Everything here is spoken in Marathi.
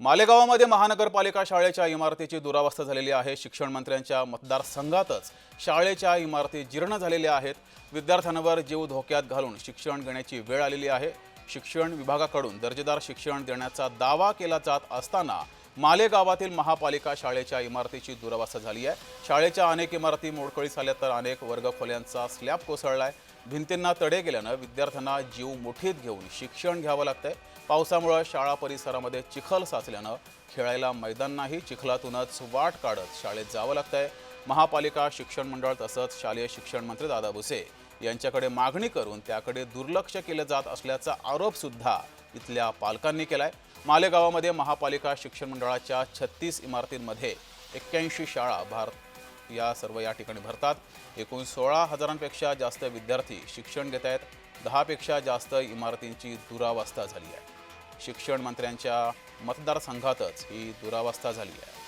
मालेगावामध्ये महानगरपालिका शाळेच्या इमारतीची दुरावस्था झालेली आहे. शिक्षण मंत्र्यांच्या मतदारसंघातच शाळेच्या इमारती जीर्ण झालेल्या आहेत. विद्यार्थ्यांवर जीव धोक्यात घालून शिक्षण घेण्याची वेळ आलेली आहे. शिक्षण विभागाकडून दर्जेदार शिक्षण देण्याचा दावा केला जात असताना मालेगावातील महापालिका शाळेच्या इमारतीची दुरावस्था झाली आहे. शाळेच्या अनेक इमारती मोडकळीस आल्या तर अनेक वर्गखोल्यांचा स्लॅब कोसळला आहे भिंतींना तडे गेल्यानं विद्यार्थ्यांना जीव मुठीत घेऊन शिक्षण घ्यावं लागतंय. पावसामुळं शाळा परिसरामध्ये चिखल साचल्यानं खेळायला मैदान नाही चिखलातूनच वाट काढत शाळेत जावं लागतंय. महापालिका शिक्षण मंडळ तसंच शालेय शिक्षण मंत्री दादा भुसे यांच्याकडे मागणी करून त्याकडे दुर्लक्ष केलं जात असल्याचा आरोपसुद्धा इथल्या पालकांनी केलाय. मालेगावामध्ये महापालिका शिक्षण मंडळाच्या छत्तीस इमारतींमध्ये एक्क्याऐंशी शाळा भारत या सर्व या ठिकाणी भरतात. एकूण सोळा हजारांपेक्षा जास्त विद्यार्थी शिक्षण घेत आहेत दहापेक्षा जास्त इमारतींची दुरावस्था झाली आहे. शिक्षण मंत्र्यांच्या मतदारसंघातच ही दुरावस्था झाली आहे.